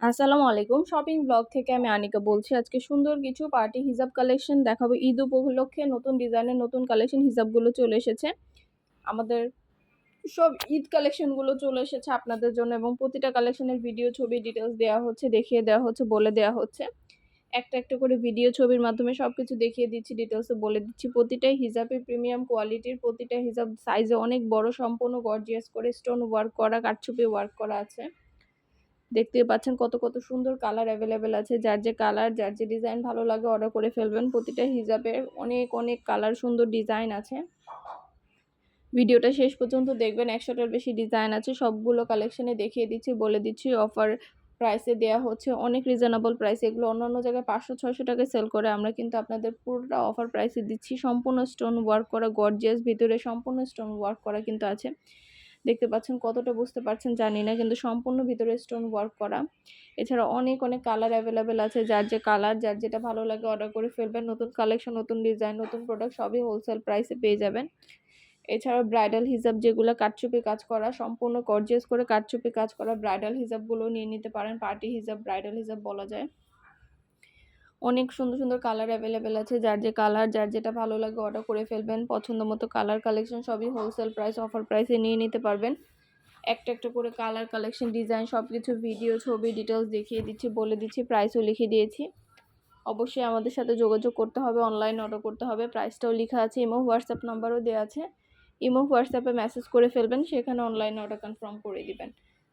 আসসালামু আলাইকুম। Shopping blog থেকে আমি আনিকা বলছি। আজকে সুন্দর কিছু পার্টি হিজাব কালেকশন দেখাবো। ঈদ উপলক্ষে নতুন ডিজাইনের নতুন কালেকশন হিজাবগুলো চলে এসেছে। আমাদের সব ঈদ কালেকশনগুলো চলে এসেছে আপনাদের জন্য এবং প্রতিটা কালেকশনের ভিডিও, ছবি ডিটেলস দেওয়া হচ্ছে, দেখিয়ে দেওয়া হচ্ছে, বলে দেওয়া হচ্ছে। একটা একটা করে ভিডিও, ছবির মাধ্যমে সব কিছু দেখিয়ে দিচ্ছি ডিটেলসে বলে দিচ্ছি। প্রতিটাই হিজাবে প্রিমিয়াম কোয়ালিটির প্রতিটা হিজাব সাইজে অনেক বড়, সম্পূর্ণ গর্জিয়াস করে স্টোন ওয়ার্ক করা, কাঠছুপি ওয়ার্ক করা আছে। দেখতে পাচ্ছেন কত কত সুন্দর কালার অ্যাভেলেবেল আছে। যার যে কালার যার যে ডিজাইন ভালো লাগে অর্ডার করে ফেলবেন। প্রতিটা হিজাবের অনেক অনেক কালার সুন্দর ডিজাইন আছে। ভিডিওটা শেষ পর্যন্ত দেখবেন। একশোটার বেশি ডিজাইন আছে। সবগুলো কালেকশনে দেখিয়ে দিচ্ছি, বলে দিচ্ছি। অফার প্রাইসে দেওয়া হচ্ছে অনেক রিজনেবল প্রাইস এগুলো অন্য অন্য জায়গায় পাঁচশো, ছয়শো টাকায় সেল করে। আমরা কিন্তু আপনাদের পুরোটা অফার প্রাইসে দিচ্ছি। সম্পূর্ণ স্টোন ওয়ার্ক করা গর্জিয়াস ভিতরে সম্পূর্ণ স্টোন ওয়ার্ক করা কিন্তু আছে। দেখতে পাচ্ছেন কতটা বুঝতে পারছেন জানি না, কিন্তু সম্পূর্ণ ভিতরে স্টোন ওয়ার্ক করা। এছাড়া অনেক অনেক কালার অ্যাভেলেবেল আছে, যার যে কালার যার যেটা ভালো লাগে অর্ডার করে ফেলবেন। নতুন কালেকশন নতুন ডিজাইন নতুন প্রোডাক্ট সবই হোলসেল প্রাইসে পেয়ে যাবেন। এছাড়াও ব্রাইডাল হিসাব যেগুলো কাটচুপি কাজ করা, সম্পূর্ণ গর্জিয়াস করে কাটচুপি কাজ করা ব্রাইডাল হিসাবগুলো নিয়ে নিতে পারেন। পার্টি হিসাব ব্রাইডাল হিসাব বলা যায়। অনেক সুন্দর সুন্দর কালার অ্যাভেলেবেল আছে। যার যে কালার যার যেটা ভালো লাগে অর্ডার করে ফেলবেন। পছন্দ মতো কালার কালেকশন সবই হোলসেল প্রাইস অফার প্রাইসে নিয়ে নিতে পারবেন। একটা একটা করে কালার কালেকশন ডিজাইন সব কিছু ভিডিও ছবি ডিটেলস দেখিয়ে দিচ্ছি, বলে দিচ্ছি প্রাইসও লিখে দিয়েছি। অবশ্যই আমাদের সাথে যোগাযোগ করতে হবে অনলাইন অর্ডার করতে হবে। প্রাইসটাও লেখা আছে ইমো হোয়াটসঅ্যাপ নাম্বারও দেওয়া আছে। ইমো হোয়াটসঅ্যাপে মেসেজ করে ফেলবেন, সেখানে অনলাইন অর্ডার কনফার্ম করে দিবেন।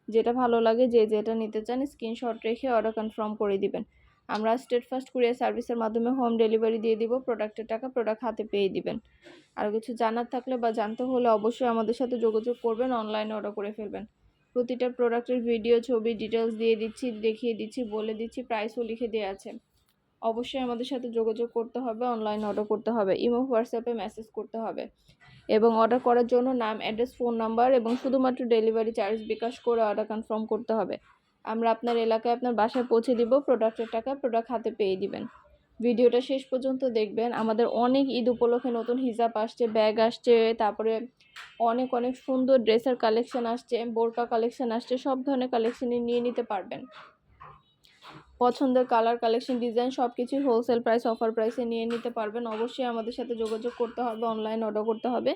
যেটা ভালো লাগে, যে যেটা নিতে চান স্ক্রিনশট রেখে অর্ডার কনফার্ম করে দিবেন। আমরা স্টেট ফার্স্ট কুরিয়ার সার্ভিসের মাধ্যমে হোম ডেলিভারি দিয়ে দিব প্রোডাক্টের টাকা প্রোডাক্ট হাতে পেয়ে দিবেন। আর কিছু জানার থাকলে বা জানতে হলে অবশ্যই আমাদের সাথে যোগাযোগ করবেন অনলাইনে অর্ডার করে ফেলবেন। প্রতিটা প্রোডাক্টের ভিডিও ছবি ডিটেলস দিয়ে দিচ্ছি, দেখিয়ে দিচ্ছি, বলে দিচ্ছি প্রাইসও লিখে দেওয়া আছে। অবশ্যই আমাদের সাথে যোগাযোগ করতে হবে অনলাইন অর্ডার করতে হবে ইমো হোয়াটসঅ্যাপে মেসেজ করতে হবে। এবং অর্ডার করার জন্য নাম অ্যাড্রেস ফোন নাম্বার এবং শুধুমাত্র ডেলিভারি চার্জ বিকাশ করে অর্ডার কনফার্ম করতে হবে। আমরা আপনার এলাকায় আপনার বাসায় পৌঁছে দিব প্রোডাক্টের টাকা প্রোডাক্ট হাতে পেয়ে দিবেন। ভিডিওটা শেষ পর্যন্ত দেখবেন। আমাদের অনেক ঈদ উপলক্ষে নতুন হিজাব আসছে, ব্যাগ আসছে, তারপরে অনেক অনেক সুন্দর ড্রেসের কালেকশন আসছে, বোরকা কালেকশন আসছে, সব ধরনের কালেকশনই নিয়ে নিতে পারবেন। পছন্দের কালার কালেকশন ডিজাইন সব কিছুই হোলসেল প্রাইস অফার প্রাইসে নিয়ে নিতে পারবেন। অবশ্যই আমাদের সাথে যোগাযোগ করতে হবে অনলাইন অর্ডার করতে হবে।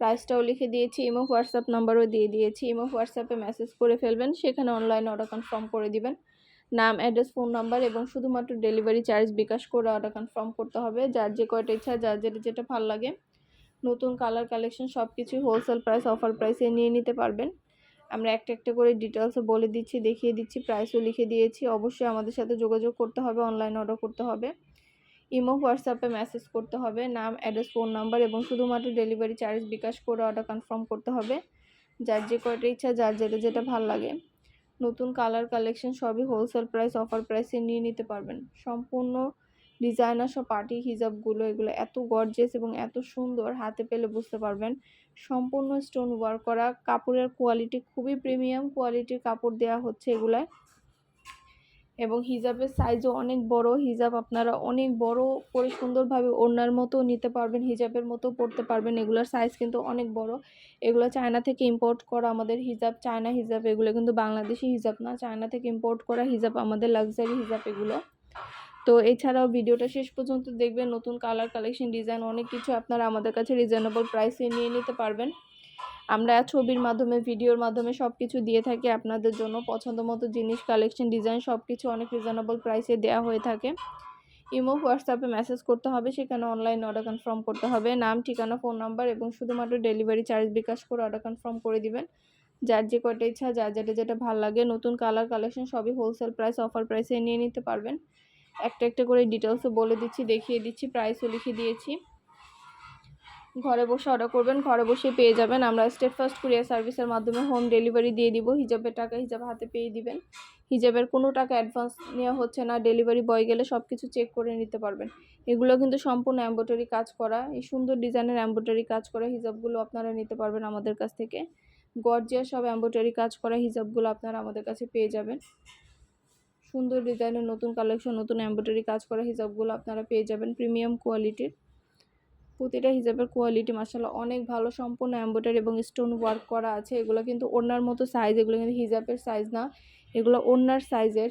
প্রাইসটাও লিখে দিয়েছি ইমো হোয়াটসঅ্যাপ নাম্বারও দিয়ে দিয়েছি। ইমো হোয়াটসঅ্যাপে মেসেজ করে ফেলবেন, সেখানে অনলাইন অর্ডার কনফার্ম করে দিবেন। নাম অ্যাড্রেস ফোন নাম্বার এবং শুধুমাত্র ডেলিভারি চার্জ বিকাশ করে অর্ডার কনফার্ম করতে হবে। যার যে কয়টা ইচ্ছা, যার যেটা যেটা ভালো লাগে। নতুন কালার কালেকশন সব কিছুই হোলসেল প্রাইস অফার প্রাইসে নিয়ে নিতে পারবেন। আমরা একটা একটা করে ডিটেলসও বলে দিচ্ছি, দেখিয়ে দিচ্ছি প্রাইসও লিখে দিয়েছি। অবশ্যই আমাদের সাথে যোগাযোগ করতে হবে অনলাইন অর্ডার করতে হবে। ইমো, হোয়াটসঅ্যাপে মেসেজ করতে হবে। নাম, অ্যাড্রেস, ফোন নাম্বার এবং শুধুমাত্র ডেলিভারি চার্জ বিকাশ করে অর্ডার কনফার্ম করতে হবে। যার যে কয়টা ইচ্ছা, যার যেটা যেটা ভালো লাগে। নতুন কালার কালেকশন সবই হোলসেল প্রাইস অফার প্রাইসে নিয়ে নিতে পারবেন। সম্পূর্ণ ডিজাইনার সব পার্টি হিজাবগুলো, এগুলো এত গর্জেস এবং এত সুন্দর হাতে পেলে বুঝতে পারবেন। সম্পূর্ণ স্টোন ওয়ার্ক করা। কাপড়ের কোয়ালিটি খুবই প্রিমিয়াম কোয়ালিটির কাপড় দেওয়া হচ্ছে এগুলায়। এবং হিজাবের সাইজও অনেক বড়। হিজাব আপনারা অনেক বড় করে সুন্দরভাবে ওড়নার মতো নিতে পারবেন, হিজাবের মতো পরতে পারবেন। এগুলোর সাইজ কিন্তু অনেক বড়। এগুলো চায়না থেকে ইম্পোর্ট করা আমাদের হিজাব। চায়না হিজাব, এগুলো কিন্তু বাংলাদেশি হিজাব না। চায়না থেকে ইম্পোর্ট করা হিজাব আমাদের লাক্সারি হিজাব এগুলো। তো এছাড়াও ভিডিওটা শেষ পর্যন্ত দেখবেন। নতুন কালার কালেকশন ডিজাইন অনেক কিছু আপনারা আমাদের কাছে রিজনেবল প্রাইসে নিয়ে নিতে পারবেন। আমরা ছবির মাধ্যমে ভিডিওর মাধ্যমে সব কিছু দিয়ে থাকি। আপনাদের জন্য পছন্দ মতো জিনিস কালেকশন ডিজাইন সব কিছু অনেক রিজনেবল প্রাইসে দেওয়া হয়ে থাকে। ইমো হোয়াটসঅ্যাপে মেসেজ করতে হবে সেখানে অনলাইন অর্ডার কনফার্ম করতে হবে। নাম ঠিকানা ফোন নাম্বার এবং শুধুমাত্র ডেলিভারি চার্জ বিকাশ করে অর্ডার কনফার্ম করে দিবেন। যার যে কয়টা ইচ্ছা যার যেটা যেটা ভালো লাগে নতুন কালার কালেকশন সবই হোলসেল প্রাইস অফার প্রাইসে নিয়ে নিতে পারবেন। একটা একটা করে ডিটেলসও বলে দিচ্ছি দেখিয়ে দিচ্ছি প্রাইসও লিখে দিয়েছি। ঘরে বসে অর্ডার করবেন, ঘরে বসে পেয়ে যাবেন। আমরা স্টেট ফার্স্ট কুরিয়ার সার্ভিসের মাধ্যমে হোম ডেলিভারি দিয়ে দিব। হিজাবের টাকা হিজাব হাতে পেয়ে দিবেন। হিজাবের কোনো টাকা অ্যাডভান্স নেওয়া হচ্ছে না। ডেলিভারি বয় গেলে সব কিছু চেক করে নিতে পারবেন। এগুলো কিন্তু সম্পূর্ণ এম্ব্রয়ডারি কাজ করা। এই সুন্দর ডিজাইনের এম্ব্রয়ডারি কাজ করা হিজাবগুলো আপনারা নিতে পারবেন আমাদের কাছ থেকে। গর্জিয়া সব এম্ব্রয়ডারি কাজ করা হিজাবগুলো আপনারা আমাদের কাছে পেয়ে যাবেন। সুন্দর ডিজাইনের নতুন কালেকশন নতুন এম্ব্রয়ডারি কাজ করা হিজাবগুলো আপনারা পেয়ে যাবেন। প্রিমিয়াম কোয়ালিটির প্রতিটা হিজাবের কোয়ালিটি মাসাল্লাহ অনেক ভালো, সম্পূর্ণ এম্ব্রয়ডারি এবং স্টোন ওয়ার্ক করা আছে। এগুলো কিন্তু ওনার মতো সাইজ এগুলো কিন্তু হিজাবের সাইজ না, এগুলো ওড়নার সাইজের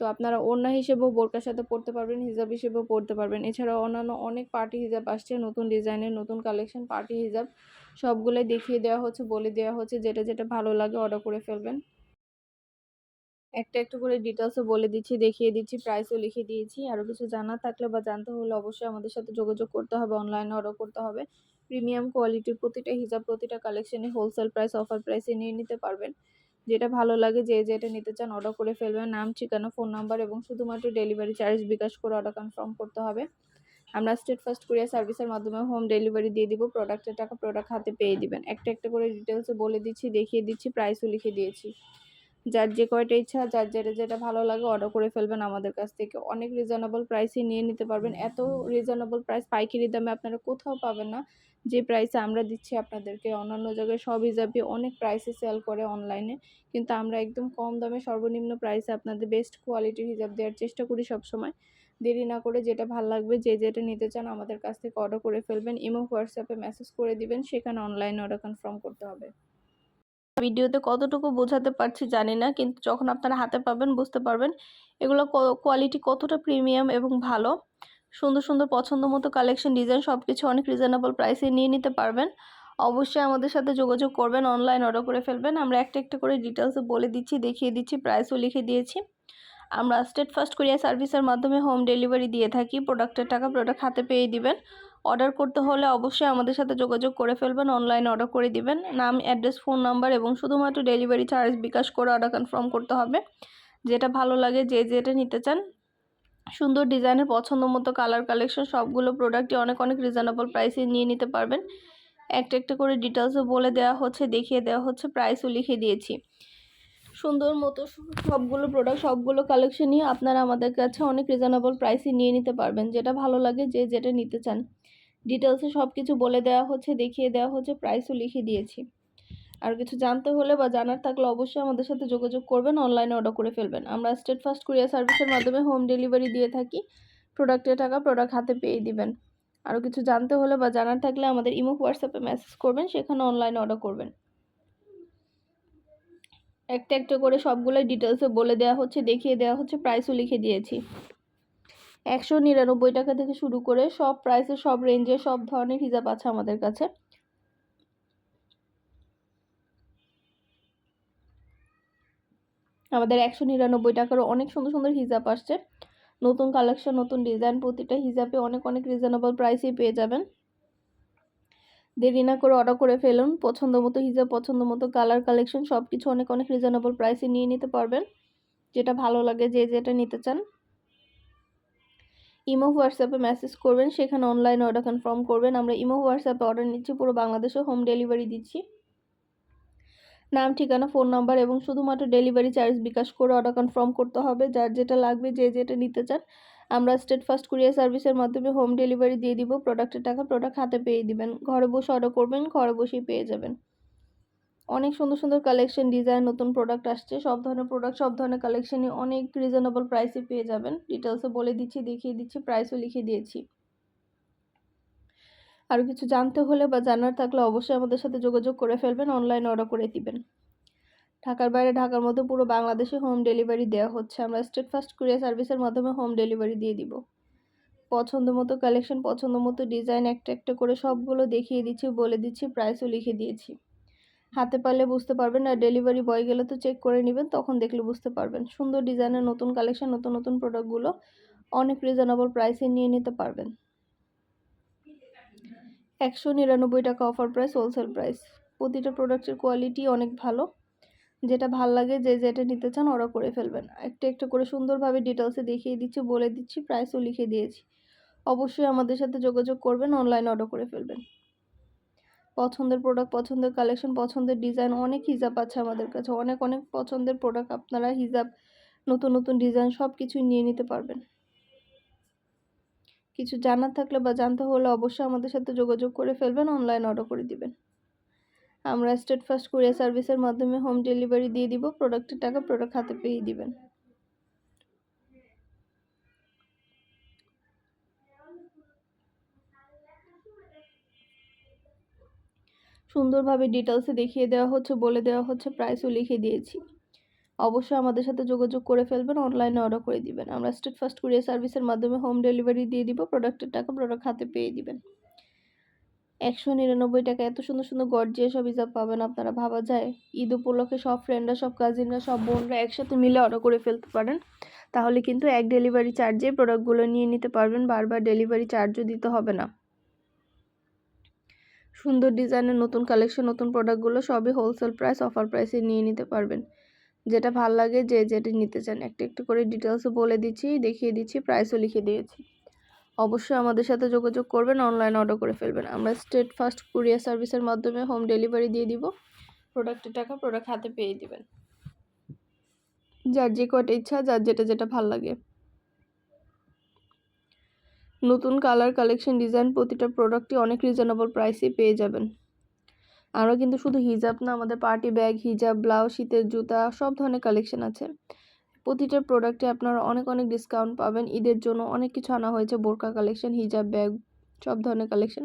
তো আপনারা ওড়না হিসেবেও বোরকার সাথে পরতে পারবেন, হিজাব হিসেবেও পরতে পারবেন। এছাড়াও অন্যান্য অনেক পার্টি হিজাব আসছে, নতুন ডিজাইনের, নতুন কালেকশন পার্টি হিজাব। সবগুলোই দেখিয়ে দেওয়া হচ্ছে, বলে দেওয়া হচ্ছে, যেটা যেটা ভালো লাগে অর্ডার করে ফেলবেন। একটা একটু করে ডিটেলসও বলে দিচ্ছি, দেখিয়ে দিচ্ছি প্রাইসও লিখে দিয়েছি। আরও কিছু জানা থাকলে বা জানতে হলে অবশ্যই আমাদের সাথে যোগাযোগ করতে হবে অনলাইনে অর্ডার করতে হবে। প্রিমিয়াম কোয়ালিটির প্রতিটা হিসাব প্রতিটা কালেকশনে হোলসেল প্রাইস অফার প্রাইসে নিয়ে নিতে পারবেন। যেটা ভালো লাগে, যে যেটা নিতে চান অর্ডার করে ফেলবেন। নাম, ঠিকানা ফোন নাম্বার এবং শুধুমাত্র ডেলিভারি চার্জ বিকাশ করে অর্ডার কনফার্ম করতে হবে। আমরা স্টেট ফার্স্ট কুরিয়ার সার্ভিসের মাধ্যমে হোম ডেলিভারি দিয়ে দিব প্রোডাক্টের টাকা প্রোডাক্ট হাতে পেয়ে দিবেন। একটা একটা করে ডিটেলসে বলে দিচ্ছি, দেখিয়ে দিচ্ছি প্রাইসও লিখে দিয়েছি। যার যে কয়টা ইচ্ছা, যার যেটা যেটা ভালো লাগে অর্ডার করে ফেলবেন আমাদের কাছ থেকে। অনেক রিজনেবল প্রাইসে নিয়ে নিতে পারবেন। এত রিজনেবল প্রাইস পাইকারি দামে আপনারা কোথাও পাবেন না। যে প্রাইসে আমরা দিচ্ছি আপনাদেরকে, অন্যান্য জায়গায় সব হিসাবে অনেক প্রাইসে সেল করে অনলাইনে কিন্তু আমরা একদম কম দামে সর্বনিম্ন প্রাইসে আপনাদের বেস্ট কোয়ালিটির হিসাব দেওয়ার চেষ্টা করি সবসময়। দেরি না করে যেটা ভালো লাগবে, যে যেটা নিতে চান আমাদের কাছ থেকে অর্ডার করে ফেলবেন। ইমো, হোয়াটসঅ্যাপে মেসেজ করে দিবেন, সেখানে অনলাইনে অর্ডার কনফার্ম করতে হবে। ভিডিওতে কতটুকু বোঝাতে পারছি জানি না, কিন্তু যখন আপনারা হাতে পাবেন বুঝতে পারবেন এগুলো কোয়ালিটি কতটা প্রিমিয়াম এবং ভালো। সুন্দর সুন্দর পছন্দ মতো কালেকশন ডিজাইন সব কিছু অনেক রিজনেবল প্রাইসে নিয়ে নিতে পারবেন। অবশ্যই আমাদের সাথে যোগাযোগ করবেন অনলাইন অর্ডার করে ফেলবেন। আমরা একটা একটা করে ডিটেলসে বলে দিচ্ছি, দেখিয়ে দিচ্ছি প্রাইসও লিখে দিয়েছি। আমরা স্টেট ফার্স্ট কোরিয়া সার্ভিসের মাধ্যমে হোম ডেলিভারি দিয়ে থাকি। প্রোডাক্টের টাকা প্রোডাক্ট হাতে পেয়ে দিবেন। অর্ডার করতে হলে অবশ্যই আমাদের সাথে যোগাযোগ করে ফেলবেন অনলাইনে অর্ডার করে দিবেন। নাম অ্যাড্রেস ফোন নাম্বার এবং শুধুমাত্র ডেলিভারি চার্জ বিকাশ করে অর্ডার কনফার্ম করতে হবে। যেটা ভালো লাগে, যে যেটা নিতে চান। সুন্দর ডিজাইনের পছন্দ মতো কালার কালেকশন সবগুলো প্রোডাক্টই অনেক অনেক রিজনেবল প্রাইসে নিয়ে নিতে পারবেন। একটা একটা করে ডিটেলসও বলে দেওয়া হচ্ছে, দেখিয়ে দেওয়া হচ্ছে প্রাইসও লিখে দিয়েছি। সুন্দর মতো সবগুলো প্রোডাক্ট সবগুলো কালেকশনই আপনারা আমাদের কাছে অনেক রিজনেবল প্রাইসে নিয়ে নিতে পারবেন। যেটা ভালো লাগে, যে যেটা নিতে চান। ডিটেলসে সব কিছু বলে দেওয়া হচ্ছে, দেখিয়ে দেওয়া হচ্ছে প্রাইসও লিখে দিয়েছি। আর কিছু জানতে হলে বা জানার থাকলে অবশ্যই আমাদের সাথে যোগাযোগ করবেন অনলাইনে অর্ডার করে ফেলবেন। আমরা স্টেট ফার্স্ট কুরিয়ার সার্ভিসের মাধ্যমে হোম ডেলিভারি দিয়ে থাকি প্রোডাক্টের টাকা প্রোডাক্ট হাতে পেয়ে দিবেন। আরও কিছু জানতে হলে বা জানার থাকলে আমাদের ইমো হোয়াটসঅ্যাপে মেসেজ করবেন, সেখানে অনলাইনে অর্ডার করবেন। একটা একটা করে সবগুলোই ডিটেলসে বলে দেওয়া হচ্ছে, দেখিয়ে দেওয়া হচ্ছে প্রাইসও লিখে দিয়েছি। একশো নিরানব্বই টাকা থেকে শুরু করে সব প্রাইসে সব রেঞ্জে সব ধরনের হিজাব আছে আমাদের কাছে। আমাদের একশো নিরানব্বই টাকারও অনেক সুন্দর সুন্দর হিজাব আসছে। নতুন কালেকশন নতুন ডিজাইন প্রতিটা হিজাবে অনেক অনেক রিজনেবল প্রাইসেই পেয়ে যাবেন। দেরি না করে অর্ডার করে ফেলুন। পছন্দ মতো হিজাব, পছন্দ মতো কালার কালেকশন সব কিছু অনেক অনেক রিজনেবল প্রাইসে নিয়ে নিতে পারবেন। যেটা ভালো লাগে, যে যেটা নিতে চান। ইমো হোয়াটসঅ্যাপে মেসেজ করবেন, সেখানে অনলাইন অর্ডার কনফার্ম করবেন। আমরা ইমো হোয়াটসঅ্যাপে অর্ডার নিচ্ছি, পুরো বাংলাদেশে হোম ডেলিভারি দিচ্ছি। নাম, ঠিকানা ফোন নাম্বার এবং শুধুমাত্র ডেলিভারি চার্জ বিকাশ করে অর্ডার কনফার্ম করতে হবে। যার যেটা লাগবে, যে যেটা নিতে চান, আমরা স্টেট ফার্স্ট কুরিয়ার সার্ভিসের মাধ্যমে হোম ডেলিভারি দিয়ে দিব। প্রোডাক্টের টাকা প্রোডাক্ট হাতে পেয়ে দিবেন। ঘরে বসে অর্ডার করবেন, ঘরে বসেই পেয়ে যাবেন। অনেক সুন্দর সুন্দর কালেকশন ডিজাইন নতুন প্রোডাক্ট আসছে। সব ধরনের প্রোডাক্ট সব ধরনের কালেকশনই অনেক রিজনেবল প্রাইসে পেয়ে যাবেন। ডিটেলসে বলে দিচ্ছি, দেখিয়ে দিচ্ছি প্রাইসও লিখে দিয়েছি। আরও কিছু জানতে হলে বা জানার থাকলে অবশ্যই আমাদের সাথে যোগাযোগ করে ফেলবেন অনলাইন অর্ডার করে দিবেন। ঢাকার বাইরে, ঢাকার মধ্যে পুরো বাংলাদেশে হোম ডেলিভারি দেওয়া হচ্ছে। আমরা স্টেট ফার্স্ট কুরিয়ার সার্ভিসের মাধ্যমে হোম ডেলিভারি দিয়ে দিব। পছন্দ মতো কালেকশন পছন্দ মতো ডিজাইন একটা একটা করে সবগুলো দেখিয়ে দিচ্ছি, বলে দিচ্ছি প্রাইসও লিখে দিয়েছি। হাতে পারলে বুঝতে পারবেন আর ডেলিভারি বয় গেলে তো চেক করে নেবেন, তখন দেখলে বুঝতে পারবেন। সুন্দর ডিজাইনের নতুন কালেকশন নতুন নতুন প্রোডাক্টগুলো অনেক রিজনেবল প্রাইসে নিয়ে নিতে পারবেন। একশো নিরানব্বই টাকা অফার প্রাইস হোলসেল প্রাইস প্রতিটা প্রোডাক্টের কোয়ালিটি অনেক ভালো। যেটা ভালো লাগে, যে যেটা নিতে চান অর্ডার করে ফেলবেন। একটা একটা করে সুন্দরভাবে ডিটেলসে দেখিয়ে দিচ্ছি, বলে দিচ্ছি প্রাইসও লিখে দিয়েছি। অবশ্যই আমাদের সাথে যোগাযোগ করবেন অনলাইন অর্ডার করে ফেলবেন। পছন্দের প্রোডাক্ট পছন্দের কালেকশন পছন্দের ডিজাইন অনেক হিজাব আছে আমাদের কাছে। অনেক অনেক পছন্দের প্রোডাক্ট আপনারা হিজাব, নতুন নতুন ডিজাইন সব কিছুই নিয়ে নিতে পারবেন। কিছু জানার থাকলে বা জানতে হলে অবশ্যই আমাদের সাথে যোগাযোগ করে ফেলবেন অনলাইন অর্ডার করে দিবেন। আমরা স্টেট ফার্স্ট কুরিয়ার সার্ভিসের মাধ্যমে হোম ডেলিভারি দিয়ে দিব প্রোডাক্টের টাকা প্রোডাক্ট হাতে পেয়ে দিবেন। সুন্দরভাবে ডিটেলসে দেখিয়ে দেওয়া হচ্ছে, বলে দেওয়া হচ্ছে প্রাইসও লিখে দিয়েছি। অবশ্যই আমাদের সাথে যোগাযোগ করে ফেলবেন অনলাইনে অর্ডার করে দিবেন। আমরা স্টেট ফার্স্ট কুরিয়ার সার্ভিসের মাধ্যমে হোম ডেলিভারি দিয়ে দিব প্রোডাক্টের টাকা প্রোডাক্ট হাতে পেয়ে দিবেন। একশো নিরানব্বই টাকা, এত সুন্দর সুন্দর গর্জিয়া সব হিসাব পাবেন আপনারা, ভাবা যায়। ঈদ উপলক্ষে সব ফ্রেন্ডরা সব কাজিনরা সব বোনরা একসাথে মিলে অর্ডার করে ফেলতে পারেন। তাহলে কিন্তু এক ডেলিভারি চার্জে প্রোডাক্টগুলো নিয়ে নিতে পারবেন, বারবার ডেলিভারি চার্জও দিতে হবে না। সুন্দর ডিজাইনের নতুন কালেকশন নতুন প্রোডাক্টগুলো সবই হোলসেল প্রাইস অফার প্রাইসে নিয়ে নিতে পারবেন। যেটা ভালো লাগে যে যেটা নিতে চান। একটা একটু করে ডিটেলসও বলে দিচ্ছি, দেখিয়ে দিচ্ছি প্রাইসও লিখে দিয়েছি। অবশ্যই আমাদের সাথে যোগাযোগ করবেন অনলাইন অর্ডার করে ফেলবেন। আমরা স্টেট ফার্স্ট কুরিয়ার সার্ভিসের মাধ্যমে হোম ডেলিভারি দিয়ে দিব। প্রোডাক্টের টাকা প্রোডাক্ট হাতে পেয়ে দিবেন। যার যে কয়টা ইচ্ছা, যার যেটা যেটা ভালো লাগে। নতুন কালার, কালেকশন, ডিজাইন প্রতিটা প্রোডাক্টই অনেক রিজনেবল প্রাইসে পেয়ে যাবেন। আমরা কিন্তু শুধু হিজাব না, আমাদের পার্টি ব্যাগ হিজাব ব্লাউজ শীতের জুতা, সব ধরনের কালেকশন আছে। প্রতিটা প্রোডাক্টে আপনারা অনেক অনেক ডিসকাউন্ট পাবেন। ঈদের জন্য অনেক কিছু আনা হয়েছে, বোরকা কালেকশন হিজাব ব্যাগ সব ধরনের কালেকশন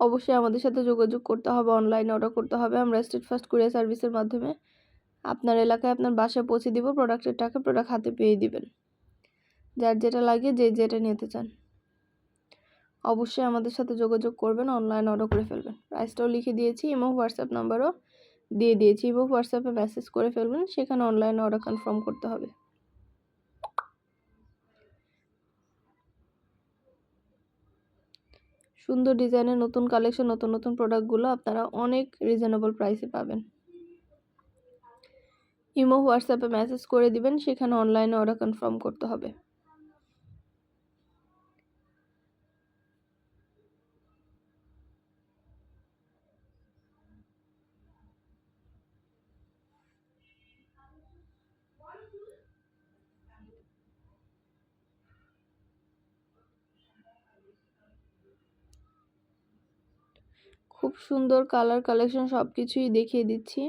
অবশ্যই আমাদের সাথে যোগাযোগ করতে হবে অনলাইনে অর্ডার করতে হবে। আমরা স্টেট ফার্স্ট কুরিয়ার সার্ভিসের মাধ্যমে আপনার এলাকায় আপনার বাসায় পৌঁছে দিব প্রোডাক্টের টাকা প্রোডাক্ট হাতে পেয়ে দিবেন। যার যেটা লাগে যে যেটা নিতে চান। অবশ্যই আমাদের সাথে যোগাযোগ করবেন অনলাইন অর্ডার করে ফেলবেন। প্রাইসটাও লিখে দিয়েছি, এবং হোয়াটসঅ্যাপ নাম্বারও দিয়ে দিয়েছি, এবং হোয়াটসঅ্যাপে মেসেজ করে ফেলবেন, সেখানে অনলাইনে অর্ডার কনফার্ম করতে হবে। সুন্দর ডিজাইনের নতুন কালেকশন নতুন নতুন প্রোডাক্টগুলো আপনারা অনেক রিজনেবল প্রাইসে পাবেন। ইমো হোয়াটসঅ্যাপে মেসেজ করে দিবেন, সেখানে অনলাইনে অর্ডার কনফার্ম করতে হবে। খুব সুন্দর কালার কালেকশন সব কিছুই দেখিয়ে দিচ্ছি।